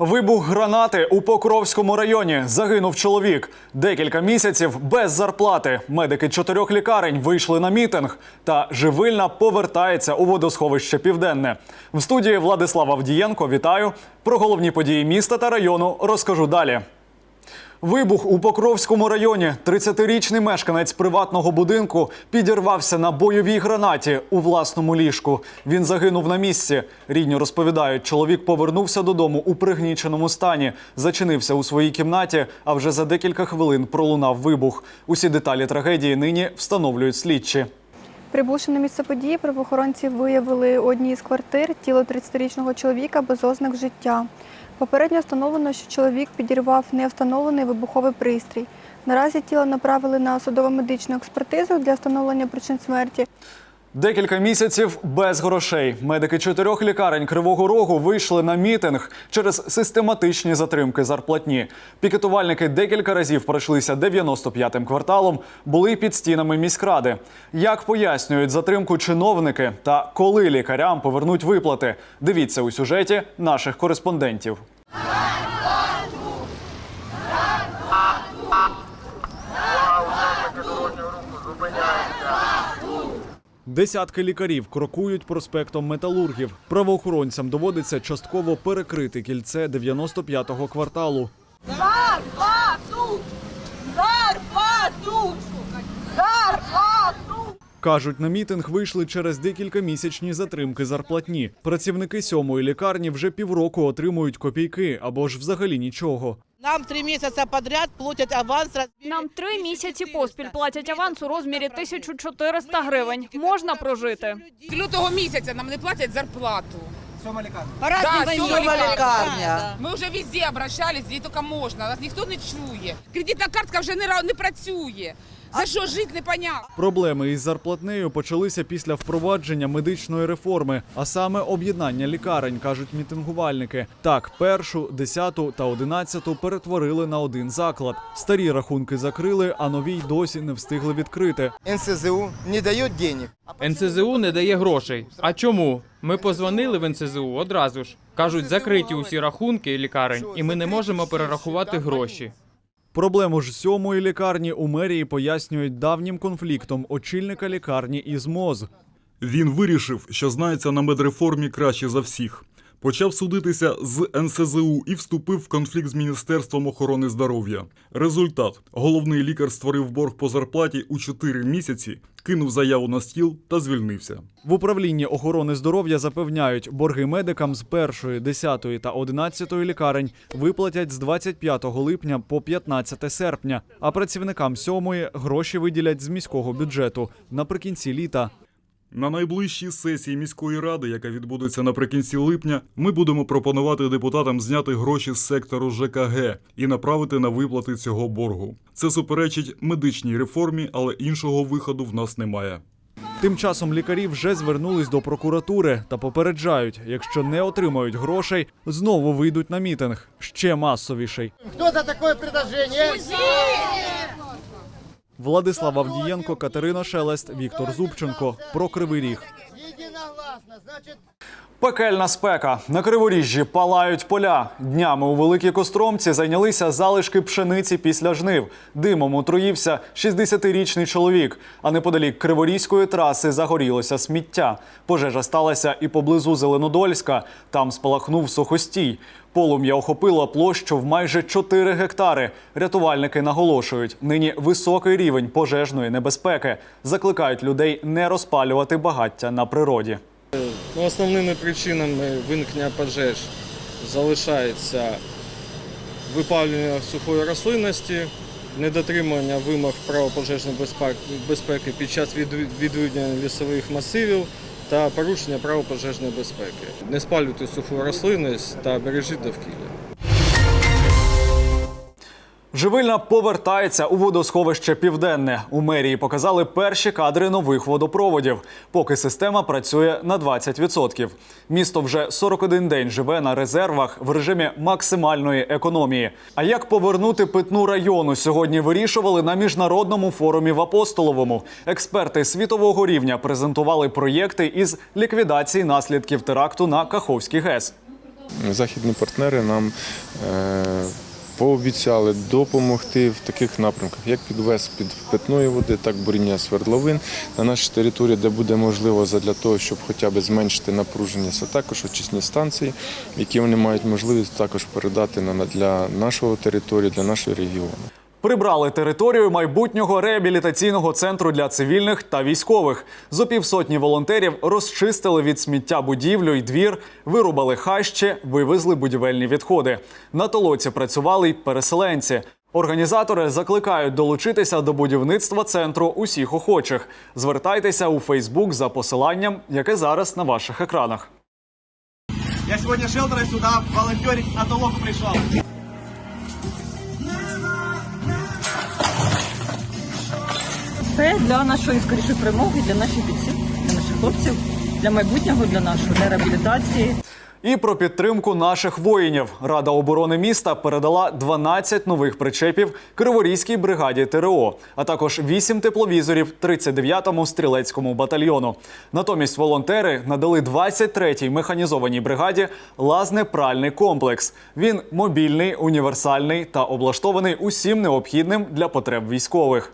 Вибух гранати у Покровському районі. Загинув чоловік. Декілька місяців без зарплати. Медики чотирьох лікарень вийшли на мітинг. Та живильна повертається у водосховище Південне. В студії Владислава Авдієнко. Вітаю. Про головні події міста та району розкажу далі. Вибух у Покровському районі. 30-річний мешканець приватного будинку підірвався на бойовій гранаті у власному ліжку. Він загинув на місці. Рідні розповідають, чоловік повернувся додому у пригніченому стані, зачинився у своїй кімнаті, а вже за декілька хвилин пролунав вибух. Усі деталі трагедії нині встановлюють слідчі. Прибувши на місце події, правоохоронці виявили у одній з квартир тіло 30-річного чоловіка без ознак життя. Попередньо встановлено, що чоловік підірвав невстановлений вибуховий пристрій. Наразі тіло направили на судово-медичну експертизу для встановлення причин смерті. Декілька місяців без грошей. Медики чотирьох лікарень Кривого Рогу вийшли на мітинг через систематичні затримки зарплатні. Пікетувальники декілька разів пройшлися 95-м кварталом, були під стінами міськради. Як пояснюють затримку чиновники та коли лікарям повернуть виплати? Дивіться у сюжеті наших кореспондентів. Десятки лікарів крокують проспектом металургів. Правоохоронцям доводиться частково перекрити кільце 95-го кварталу. Зарплату! Зарплату! Зарплату! Кажуть, на мітинг вийшли через декілька місячні затримки зарплатні. Працівники сьомої лікарні вже півроку отримують копійки або ж взагалі нічого. Нам три місяці подряд платять аванс. Нам три місяці поспіль платять аванс у розмірі 1400 гривень. Можна прожити. З лютого місяця нам не платять зарплату. Сьома Да, сьома лікарня. лікарня. Ми вже везде обращались, де тільки можна. Нас ніхто не чує. Кредитна картка вже не, не працює. За що жити, непонятно. Проблеми із зарплатнею почалися після впровадження медичної реформи, а саме об'єднання лікарень, кажуть мітингувальники. Так, першу, десяту та одинадцяту перетворили на один заклад. Старі рахунки закрили, а нові й досі не встигли відкрити. НСЗУ не дает денег. НСЗУ не дає грошей. А чому? Ми позвонили в НСЗУ одразу ж. Кажуть, закриті усі рахунки лікарень, і ми не можемо перерахувати гроші. Проблему ж сьомої лікарні у мерії пояснюють давнім конфліктом очільника лікарні із МОЗ. Він вирішив, що знається на медреформі краще за всіх. Почав судитися з НСЗУ і вступив в конфлікт з Міністерством охорони здоров'я. Результат: головний лікар створив борг по зарплаті у 4 місяці, кинув заяву на стіл та звільнився. В управлінні охорони здоров'я запевняють, борги медикам з першої, 10 та 11 лікарень виплатять з 25 липня по 15 серпня, а працівникам сьомої гроші виділять з міського бюджету наприкінці літа. На найближчій сесії міської ради, яка відбудеться наприкінці липня, ми будемо пропонувати депутатам зняти гроші з сектору ЖКГ і направити на виплати цього боргу. Це суперечить медичній реформі, але іншого виходу в нас немає. Тим часом лікарі вже звернулись до прокуратури та попереджають, якщо не отримають грошей, знову вийдуть на мітинг ще масовіший. Кто за такое предложение? Владислав Авдієнко, Катерина Шелест, Віктор Зубченко. Про кривий ріг. Пекельна спека на криворіжжі палають поля. Днями у великій костромці зайнялися залишки пшениці після жнив. Димом отруївся 60-річний чоловік. А неподалік криворізької траси загорілося сміття. Пожежа сталася і поблизу Зеленодольська. Там спалахнув сухостій. Полум'я охопило площу в майже 4 гектари. Рятувальники наголошують, нині високий рівень пожежної небезпеки. Закликають людей не розпалювати багаття на природі. Ну, основними причинами виникнення пожеж залишається випалювання сухої рослинності, недотримання вимог правил пожежної безпеки- під час відвідування лісових масивів та порушення правил пожежної безпеки. Не спалюйте суху рослинність та бережіть довкілля. Живильна повертається у водосховище Південне. У мерії показали перші кадри нових водопроводів, поки система працює на 20%. Місто вже 41 день живе на резервах в режимі максимальної економії. А як повернути питну району сьогодні вирішували на міжнародному форумі в Апостоловому. Експерти світового рівня презентували проєкти із ліквідації наслідків теракту на Каховський ГЕС. Західні партнери нам е, пообіцяли допомогти в таких напрямках, як підвез під питної води, так буріння свердловин на нашій території, де буде можливо для того, щоб хоча б зменшити напруження, це також очисні станції, які вони мають можливість також передати для нашого території, для нашого регіону. Прибрали територію майбутнього реабілітаційного центру для цивільних та військових. Зо півсотні волонтерів розчистили від сміття будівлю й двір, вирубали хащі, вивезли будівельні відходи. На толоці працювали й переселенці. Організатори закликають долучитися до будівництва центру усіх охочих. Звертайтеся у Фейсбук за посиланням, яке зараз на ваших екранах. Я сегодня шелтера сюда волонтерить на толоку пришел. Це для нашої скорішої перемоги, для наших бійців, для наших хлопців, для майбутнього, для нашої для реабілітації. І про підтримку наших воїнів Рада оборони міста передала 12 нових причепів Криворізькій бригаді ТРО, а також 8 тепловізорів 39-му стрілецькому батальйону. Натомість волонтери надали 23-й механізованій бригаді лазне-пральний комплекс. Він мобільний, універсальний та облаштований усім необхідним для потреб військових.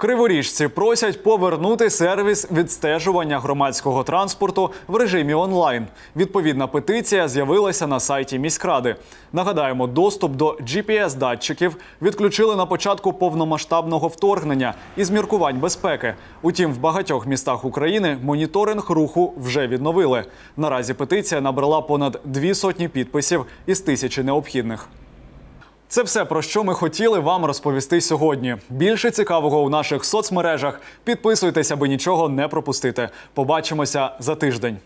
Криворіжці просять повернути сервіс відстежування громадського транспорту в режимі онлайн. Відповідна петиція з'явилася на сайті міськради. Нагадаємо, доступ до GPS-датчиків відключили на початку повномасштабного вторгнення із міркувань безпеки. Утім, в багатьох містах України моніторинг руху вже відновили. Наразі петиція набрала понад дві сотні підписів із тисячі необхідних. Це все про що ми хотіли вам розповісти сьогодні. Більше цікавого у наших соцмережах. Підписуйтесь, аби нічого не пропустити. Побачимося за тиждень.